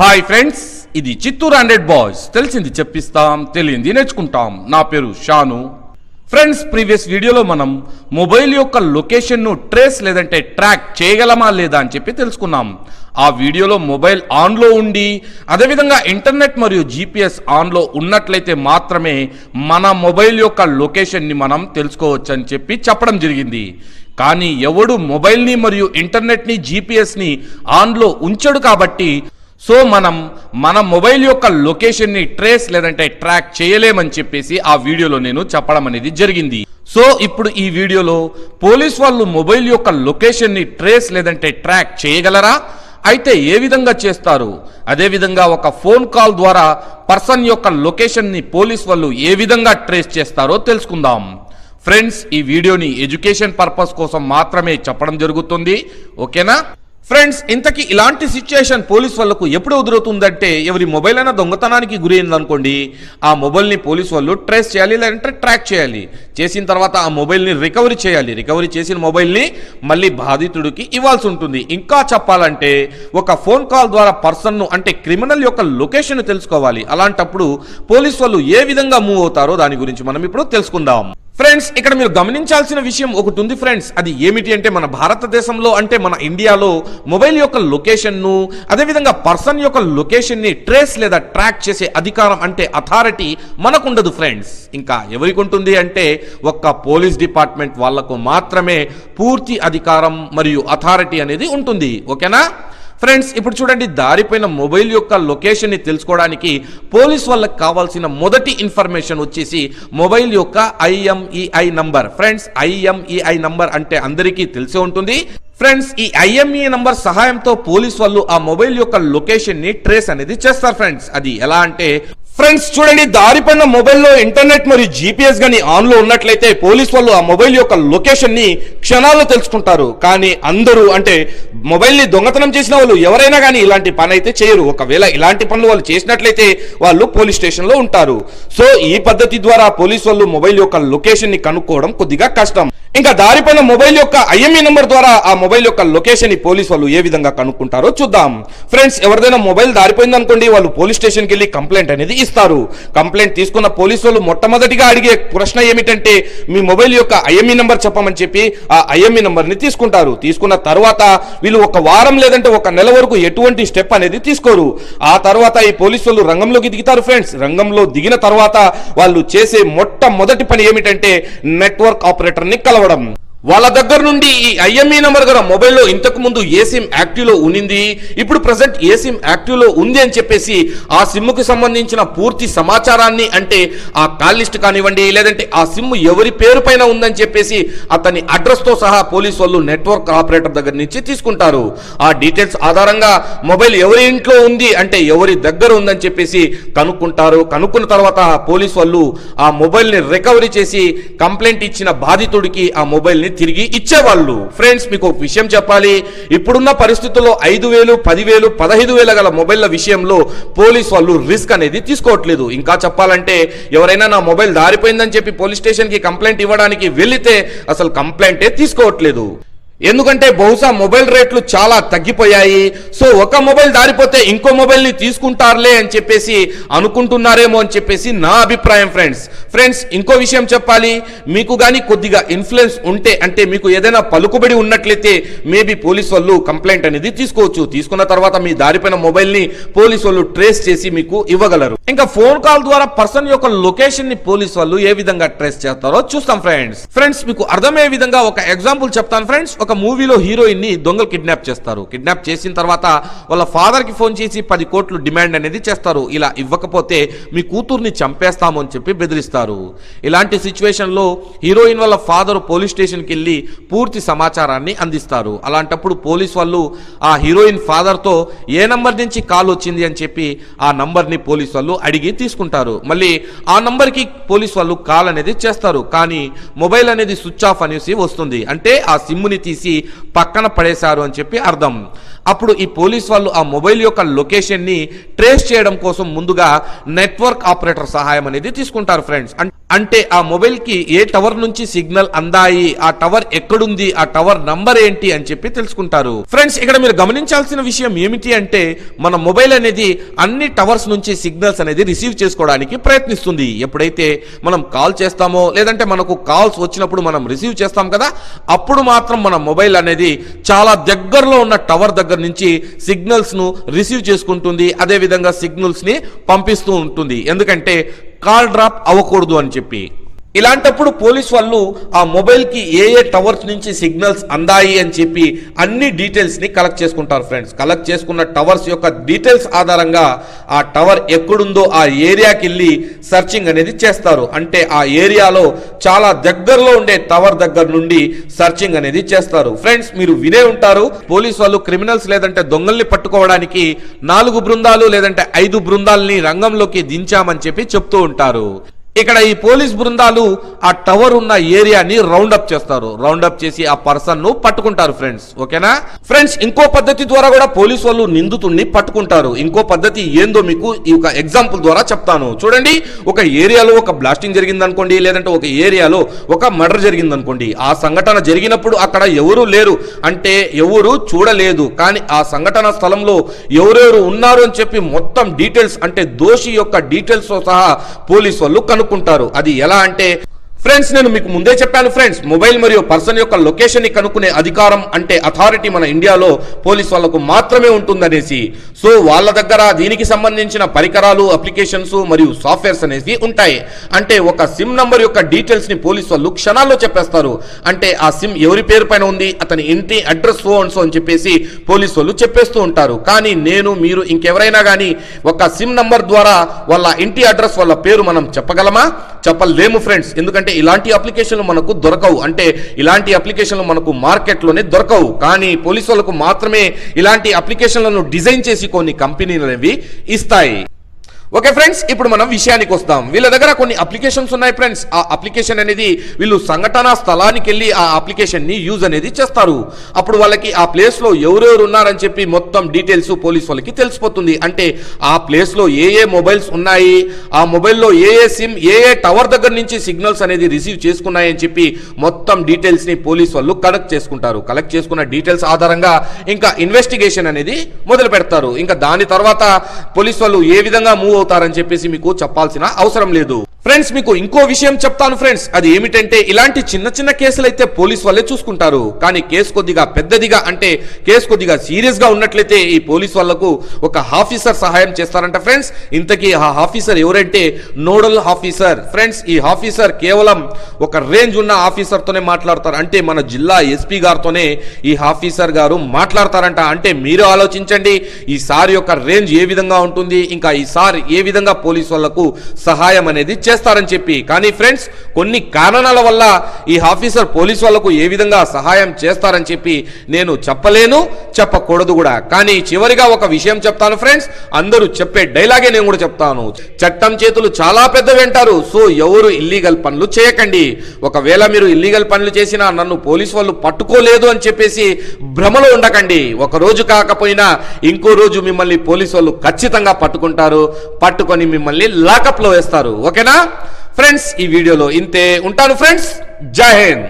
Hi friends ఇది Chittoor hundred boys. తెలిసింది చెప్పిస్తాం తెలియంది నేర్చుకుంటాం. నా పేరు షాను. ఫ్రెండ్స్ ప్రీవియస్ వీడియోలో మనం మొబైల్ యొక్క లొకేషన్ను ట్రేస్ లేదంటే ట్రాక్ చేయగలమా లేదా అని చెప్పి తెలుసుకున్నాం. ఆ వీడియోలో మొబైల్ ఆన్లో ఉండి అదేవిధంగా ఇంటర్నెట్ మరియు జీపీఎస్ ఆన్లో ఉన్నట్లయితే మాత్రమే మన మొబైల్ యొక్క లొకేషన్ని మనం తెలుసుకోవచ్చు అని చెప్పి చెప్పడం జరిగింది. కానీ ఎవడు మొబైల్ని మరియు ఇంటర్నెట్ని జీపీఎస్ని ఆన్లో ఉంచడు కాబట్టి సో మనం మన మొబైల్ యొక్క లొకేషన్ని ట్రేస్ లేదంటే ట్రాక్ చేయలేమని చెప్పేసి ఆ వీడియోలో నేను చెప్పడం అనేది జరిగింది. సో ఇప్పుడు ఈ వీడియోలో పోలీస్ వాళ్ళు మొబైల్ యొక్క లొకేషన్ని ట్రేస్ లేదంటే ట్రాక్ చేయగలరా? అయితే ఏ విధంగా చేస్తారు? అదేవిధంగా ఒక ఫోన్ కాల్ ద్వారా పర్సన్ యొక్క లొకేషన్ని పోలీస్ వాళ్ళు ఏ విధంగా ట్రేస్ చేస్తారో తెలుసుకుందాం. ఫ్రెండ్స్ ఈ వీడియోని ఎడ్యుకేషన్ పర్పస్ కోసం మాత్రమే చెప్పడం జరుగుతుంది. ఓకేనా? ఫ్రెండ్స్ ఇంతకీ ఇలాంటి సిచ్యుయేషన్ పోలీస్ వాళ్ళకు ఎప్పుడు ఎదురవుతుందంటే ఎవరి మొబైల్ అయినా దొంగతనానికి గురి అనుకోండి ఆ మొబైల్ని పోలీస్ వాళ్ళు ట్రేస్ చేయాలి లేదంటే ట్రాక్ చేయాలి. చేసిన తర్వాత ఆ మొబైల్ని రికవరీ చేయాలి. రికవరీ చేసిన మొబైల్ని మళ్ళీ బాధితుడికి ఇవ్వాల్సి ఉంటుంది. ఇంకా చెప్పాలంటే ఒక ఫోన్ కాల్ ద్వారా పర్సన్ను అంటే క్రిమినల్ యొక్క లొకేషన్ తెలుసుకోవాలి. అలాంటప్పుడు పోలీస్ వాళ్ళు ఏ విధంగా మూవ్ అవుతారో దాని గురించి మనం ఇప్పుడు తెలుసుకుందాం. ఫ్రెండ్స్ ఇక్కడ మీరు గమనించాల్సిన విషయం ఒకటి ఉంది ఫ్రెండ్స్ అది ఏమిటి అంటే మన భారతదేశంలో అంటే మన ఇండియాలో మొబైల్ యొక్క లొకేషన్ను అదేవిధంగా పర్సన్ యొక్క లొకేషన్ని ట్రేస్ లేదా ట్రాక్ చేసే అధికారం అంటే అథారిటీ మనకుండదు ఫ్రెండ్స్ ఇంకా ఎవరికి ఉంటుంది అంటే ఒక్క పోలీస్ డిపార్ట్మెంట్ వాళ్ళకు మాత్రమే పూర్తి అధికారం మరియు అథారిటీ అనేది ఉంటుంది. ఓకేనా? ఫ్రెండ్స్ ఇప్పుడు చూడండి దారిపోయిన మొబైల్ యొక్క లొకేషన్ని తెలుసుకోవడానికి పోలీస్ వాళ్ళకి కావాల్సిన మొదటి ఇన్ఫర్మేషన్ వచ్చేసి మొబైల్ యొక్క IMEI number. Friends IMEI number అంటే అందరికీ తెలిసే ఉంటుంది. ఫ్రెండ్స్ ఈ ఐఎంఈ నంబర్ సహాయంతో పోలీస్ వాళ్ళు ఆ మొబైల్ యొక్క లొకేషన్ని ట్రేస్ అనేది చేస్తారు ఫ్రెండ్స్ అది ఎలా అంటే ఫ్రెండ్స్ చూడండి దారిపైన మొబైల్లో ఇంటర్నెట్ మరియు జీపీఎస్ కానీ ఆన్లో ఉన్నట్లయితే పోలీస్ వాళ్ళు ఆ మొబైల్ యొక్క లొకేషన్ని క్షణాల్లో తెలుసుకుంటారు. కానీ అందరూ అంటే మొబైల్ని దొంగతనం చేసిన వాళ్ళు ఎవరైనా కానీ ఇలాంటి పని అయితే చేయరు. ఒకవేళ ఇలాంటి పనులు వాళ్ళు చేసినట్లయితే వాళ్ళు పోలీస్ స్టేషన్లో ఉంటారు. సో ఈ పద్ధతి ద్వారా పోలీస్ వాళ్ళు మొబైల్ యొక్క లొకేషన్ని కనుక్కోవడం కొద్దిగా కష్టం. ఇంకా దారిపైన మొబైల్ యొక్క ఐఎంఈ నెంబర్ ద్వారా ఆ మొబైల్ యొక్క లొకేషన్ని పోలీస్ వాళ్ళు ఏ విధంగా కనుక్కుంటారో చూద్దాం. ఫ్రెండ్స్ ఎవరిదైనా మొబైల్ దారిపోయింది అనుకోండి వాళ్ళు పోలీస్ స్టేషన్కి వెళ్ళి కంప్లైంట్ అనేది ఇస్తారు కంప్లైంట్ తీసుకున్న పోలీస్ వాళ్ళు మొట్టమొదటిగా అడిగే ప్రశ్న ఏమిటంటే మీ మొబైల్ యొక్క ఐఎంఈ నెంబర్ చెప్పమని చెప్పి ఆ ఐఎంఈ నెంబర్ని తీసుకుంటారు. తీసుకున్న తర్వాత వీళ్ళు ఒక వారం లేదంటే ఒక నెల వరకు ఎటువంటి స్టెప్ అనేది తీసుకోరు. ఆ తర్వాత ఈ పోలీసు వాళ్ళు రంగంలోకి దిగుతారు ఫ్రెండ్స్ రంగంలో దిగిన తర్వాత వాళ్ళు చేసే మొట్టమొదటి పని ఏమిటంటే నెట్వర్క్ ఆపరేటర్ని కలవడం. వాళ్ళ దగ్గర నుండి ఈ ఐఎంఈ నంబర్ గల మొబైల్లో ఇంతకు ముందు ఏ సిమ్ యాక్టివ్లో ఉన్నింది ఇప్పుడు ప్రజెంట్ ఏ సిమ్ యాక్టివ్లో ఉంది అని చెప్పేసి ఆ సిమ్కు సంబంధించిన పూర్తి సమాచారాన్ని అంటే ఆ కాల్ లిస్ట్ కానివ్వండి లేదంటే ఆ సిమ్ ఎవరి పేరు పైన ఉందని చెప్పేసి అతని అడ్రస్తో సహా పోలీస్ వాళ్ళు నెట్వర్క్ ఆపరేటర్ దగ్గర నుంచి తీసుకుంటారు. ఆ డీటెయిల్స్ ఆధారంగా మొబైల్ ఎవరి ఇంట్లో ఉంది అంటే ఎవరి దగ్గర ఉందని చెప్పేసి కనుక్కుంటారు. కనుక్కున్న తర్వాత పోలీస్ వాళ్ళు ఆ మొబైల్ని రికవరీ చేసి కంప్లైంట్ ఇచ్చిన బాధితుడికి ఆ మొబైల్ని తిరిగి ఇచ్చేవాళ్ళు. ఫ్రెండ్స్ మీకు ఒక విషయం చెప్పాలి. ఇప్పుడున్న పరిస్థితుల్లో ఐదు వేలు పదివేలు పదహైదు వేల గల మొబైల్ల విషయంలో పోలీస్ వాళ్ళు రిస్క్ అనేది తీసుకోవట్లేదు. ఇంకా చెప్పాలంటే ఎవరైనా నా మొబైల్ దారిపోయిందని చెప్పి పోలీస్ స్టేషన్కి కంప్లైంట్ ఇవ్వడానికి వెళితే అసలు కంప్లైంటే తీసుకోవట్లేదు. ఎందుకంటే బహుశా మొబైల్ రేట్లు చాలా తగ్గిపోయాయి. సో ఒక మొబైల్ దారిపోతే ఇంకో మొబైల్ని తీసుకుంటారులే అని చెప్పేసి అనుకుంటున్నారేమో అని చెప్పేసి నా అభిప్రాయం ఫ్రెండ్స్ ఫ్రెండ్స్ ఇంకో విషయం చెప్పాలి. మీకు కానీ కొద్దిగా ఇన్ఫ్లుయెన్స్ ఉంటే అంటే మీకు ఏదైనా పలుకుబడి ఉన్నట్లయితే మేబీ పోలీస్ వాళ్ళు కంప్లైంట్ అనేది తీసుకోవచ్చు. తీసుకున్న తర్వాత మీ దారిపోయిన మొబైల్ని పోలీస్ వాళ్ళు ట్రేస్ చేసి మీకు ఇవ్వగలరు. ఇంకా ఫోన్ కాల్ ద్వారా పర్సన్ యొక్క లొకేషన్ని పోలీస్ వాళ్ళు ఏ విధంగా ట్రేస్ చేస్తారో చూస్తాం ఫ్రెండ్స్ ఫ్రెండ్స్ మీకు అర్థమయ్యే విధంగా ఒక ఎగ్జాంపుల్ చెప్తాను ఫ్రెండ్స్ ఒక మూవీలో హీరోయిన్ని దొంగలు కిడ్నాప్ చేస్తారు. కిడ్నాప్ చేసిన తర్వాత వాళ్ళ ఫాదర్కి ఫోన్ చేసి పది కోట్లు డిమాండ్ అనేది చేస్తారు. ఇలా ఇవ్వకపోతే మీ కూతుర్ని చంపేస్తాము అని చెప్పి బెదిరిస్తారు. ఇలాంటి సిచ్యువేషన్లో హీరోయిన్ వాళ్ళ ఫాదర్ పోలీస్ స్టేషన్కి వెళ్ళి పూర్తి సమాచారాన్ని అందిస్తారు. అలాంటప్పుడు పోలీస్ వాళ్ళు ఆ హీరోయిన్ ఫాదర్తో ఏ నంబర్ నుంచి కాల్ వచ్చింది అని చెప్పి ఆ నంబర్ని పోలీస్ వాళ్ళు అడిగి తీసుకుంటారు. మళ్ళీ ఆ నంబర్కి పోలీస్ వాళ్ళు కాల్ అనేది చేస్తారు. కానీ మొబైల్ అనేది స్విచ్ ఆఫ్ అనేసి వస్తుంది. అంటే ఆ సిమ్ని తీసి తీసి పక్కన పడేశారు అని చెప్పి అర్థం. అప్పుడు ఈ పోలీస్ వాళ్ళు ఆ మొబైల్ యొక్క లొకేషన్ని ట్రేస్ చేయడం కోసం ముందుగా నెట్వర్క్ ఆపరేటర్ సహాయం అనేది తీసుకుంటారు ఫ్రెండ్స్. అంటే ఆ మొబైల్కి ఏ టవర్ నుంచి సిగ్నల్ అందాయి ఆ టవర్ ఎక్కడుంది ఆ టవర్ నంబర్ ఏంటి అని చెప్పి తెలుసుకుంటారు. ఫ్రెండ్స్ ఇక్కడ మీరు గమనించాల్సిన విషయం ఏమిటి అంటే మన మొబైల్ అనేది అన్ని టవర్స్ నుంచి సిగ్నల్స్ అనేది రిసీవ్ చేసుకోవడానికి ప్రయత్నిస్తుంది. ఎప్పుడైతే మనం కాల్ చేస్తామో లేదంటే మనకు కాల్స్ వచ్చినప్పుడు మనం రిసీవ్ చేస్తాం కదా అప్పుడు మాత్రం మన మొబైల్ అనేది చాలా దగ్గరలో ఉన్న టవర్ దగ్గర నుంచి సిగ్నల్స్ను రిసీవ్ చేసుకుంటుంది. అదే విధంగా పంపిస్తూ ఉంటుంది. ఎందుకంటే కాల్ డ్రాప్ అవ్వకూడదు అని చెప్పి. ఇలాంటప్పుడు పోలీస్ వాళ్ళు ఆ మొబైల్కి ఏ ఏ టవర్స్ నుంచి సిగ్నల్స్ అందాయి అని చెప్పి అన్ని డీటెయిల్స్ని కలెక్ట్ చేసుకుంటారు ఫ్రెండ్స్. కలెక్ట్ చేసుకున్న టవర్స్ యొక్క డీటెయిల్స్ ఆధారంగా ఆ టవర్ ఎక్కడుందో ఆ ఏరియాకి వెళ్ళి సర్చింగ్ అనేది చేస్తారు. అంటే ఆ ఏరియాలో చాలా దగ్గరలో ఉండే టవర్ దగ్గర నుండి సర్చింగ్ అనేది చేస్తారు. ఫ్రెండ్స్ మీరు వినే ఉంటారు పోలీస్ వాళ్ళు క్రిమినల్స్ లేదంటే దొంగల్ని పట్టుకోవడానికి నాలుగు బృందాలు లేదంటే ఐదు బృందాలని రంగంలోకి దించామని చెప్పి చెప్తూ ఉంటారు. ఇక్కడ ఈ పోలీస్ బృందాలు ఆ టవర్ ఉన్న ఏరియాని రౌండప్ చేస్తారు. రౌండప్ చేసి ఆ పర్సన్ను పట్టుకుంటారు ఫ్రెండ్స్. ఓకేనా? ఫ్రెండ్స్ ఇంకో పద్ధతి ద్వారా కూడా పోలీస్ వాళ్ళు నిందితుడిని పట్టుకుంటారు. ఇంకో పద్ధతి ఏందో మీకు ఈ ఒక ఎగ్జాంపుల్ ద్వారా చెప్తాను. చూడండి ఒక ఏరియాలో ఒక బ్లాస్టింగ్ జరిగింది అనుకోండి లేదంటే ఒక ఏరియాలో ఒక మర్డర్ జరిగింది అనుకోండి ఆ సంఘటన జరిగినప్పుడు అక్కడ ఎవరు లేరు అంటే ఎవరు చూడలేదు. కానీ ఆ సంఘటన స్థలంలో ఎవరెవరు ఉన్నారు అని చెప్పి మొత్తం డీటెయిల్స్ అంటే దోషి యొక్క డీటెయిల్స్తో సహా పోలీస్ వాళ్ళు అనుకుంటారు అది ఎలా అంటే ఫ్రెండ్స్ నేను మీకు ముందే చెప్పాను ఫ్రెండ్స్ మొబైల్ మరియు పర్సన్ యొక్క లొకేషన్ని కనుక్కునే అధికారం అంటే అథారిటీ మన ఇండియాలో పోలీస్ వాళ్ళకు మాత్రమే ఉంటుందనేసి. సో వాళ్ళ దగ్గర దీనికి సంబంధించిన పరికరాలు అప్లికేషన్స్ మరియు సాఫ్ట్వేర్స్ అనేవి ఉంటాయి. అంటే ఒక సిమ్ నంబర్ యొక్క డీటెయిల్స్ని పోలీస్ వాళ్ళు క్షణాల్లో చెప్పేస్తారు. అంటే ఆ సిమ్ ఎవరి పేరు పైన ఉంది అతని ఇంటి అడ్రస్ సో అండ్ సో అని చెప్పేసి పోలీస్ వాళ్ళు చెప్పేస్తూ ఉంటారు. కానీ నేను మీరు ఇంకెవరైనా కానీ ఒక సిమ్ నంబర్ ద్వారా వాళ్ళ ఇంటి అడ్రస్ వాళ్ళ పేరు మనం చెప్పగలమా? చెప్పలేము ఫ్రెండ్స్ ఎందుకంటే ఇలాంటి అప్లికేషన్లు మనకు దొరకవు. అంటే ఇలాంటి అప్లికేషన్లు మనకు మార్కెట్లోనే దొరకవు. కానీ పోలీసు వాళ్ళకు మాత్రమే ఇలాంటి అప్లికేషన్లను డిజైన్ చేసి కొన్ని కంపెనీలు అనేవి ఇస్తాయి. ఓకే ఫ్రెండ్స్ ఇప్పుడు మనం విషయానికి వస్తాం. వీళ్ళ దగ్గర కొన్ని అప్లికేషన్స్ ఉన్నాయి ఫ్రెండ్స్ ఆ అప్లికేషన్ అనేది వీళ్ళు సంఘటన స్థలానికి వెళ్ళి ఆ అప్లికేషన్ని యూజ్ అనేది చేస్తారు. అప్పుడు వాళ్ళకి ఆ ప్లేస్లో ఎవరెవరు ఉన్నారని చెప్పి మొత్తం డీటెయిల్స్ పోలీస్ వాళ్ళకి తెలిసిపోతుంది. అంటే ఆ ప్లేస్లో ఏ ఏ మొబైల్స్ ఉన్నాయి ఆ మొబైల్లో ఏ ఏ సిమ్ ఏ ఏ టవర్ దగ్గర నుంచి సిగ్నల్స్ అనేది రిసీవ్ చేసుకున్నాయని చెప్పి మొత్తం డీటెయిల్స్ని పోలీస్ వాళ్ళు కలెక్ట్ చేసుకుంటారు. కలెక్ట్ చేసుకున్న డీటెయిల్స్ ఆధారంగా ఇంకా ఇన్వెస్టిగేషన్ అనేది మొదలు పెడతారు ఇంకా దాని తర్వాత పోలీస్ వాళ్ళు ఏ విధంగా మూవ్ అవుతారని చెప్పేసి మీకు చెప్పాల్సిన అవసరం లేదు. ఫ్రెండ్స్ మీకు ఇంకో విషయం చెప్తాను ఫ్రెండ్స్ అది ఏమిటంటే ఇలాంటి చిన్న చిన్న కేసులు అయితే పోలీస్ వాళ్ళే చూసుకుంటారు. కానీ కేసు కొద్దిగా పెద్దదిగా అంటే కేసు కొద్దిగా సీరియస్గా ఉన్నట్లయితే ఈ పోలీస్ వాళ్ళకు ఒక ఆఫీసర్ సహాయం చేస్తారంట ఫ్రెండ్స్ ఇంతకీ ఆ ఆఫీసర్ ఎవరంటే నోడల్ ఆఫీసర్ ఫ్రెండ్స్ ఈ ఆఫీసర్ కేవలం ఒక రేంజ్ ఉన్న ఆఫీసర్తోనే మాట్లాడతారు. అంటే మన జిల్లా ఎస్పీ గారితోనే ఈ ఆఫీసర్ గారు మాట్లాడతారంట. అంటే మీరు ఆలోచించండి ఈ సార్ యొక్క రేంజ్ ఏ విధంగా ఉంటుంది ఇంకా ఈ సార్ ఏ విధంగా పోలీస్ వాళ్ళకు సహాయం అనేది ఇచ్చేస్తారని చెప్పి. కానీ ఫ్రెండ్స్ కొన్ని కారణాల వల్ల ఈ ఆఫీసర్ పోలీస్ వాళ్ళకు ఏ విధంగా సహాయం చేస్తారని చెప్పి నేను చెప్పలేను చెప్పకూడదు కూడా. కానీ చివరిగా ఒక విషయం చెప్తాను ఫ్రెండ్స్ అందరూ చెప్పే డైలాగే నేను కూడా చెప్తాను. చట్టం చేతులు చాలా పెద్దవి అంటారు సో ఎవరు ఇల్లీగల్ పనులు చేయకండి. ఒకవేళ మీరు ఇల్లీగల్ పనులు చేసినా నన్ను పోలీస్ వాళ్ళు పట్టుకోలేదు అని చెప్పేసి భ్రమలో ఉండకండి. ఒక రోజు కాకపోయినా ఇంకో రోజు మిమ్మల్ని పోలీస్ వాళ్ళు ఖచ్చితంగా పట్టుకుంటారు పట్టుకొని మిమ్మల్ని లాకప్లో వేస్తారు. ఓకేనా? ఫ్రెండ్స్ ఈ వీడియోలో ఇంతే. ఉంటాను ఫ్రెండ్స్ జై హింద్.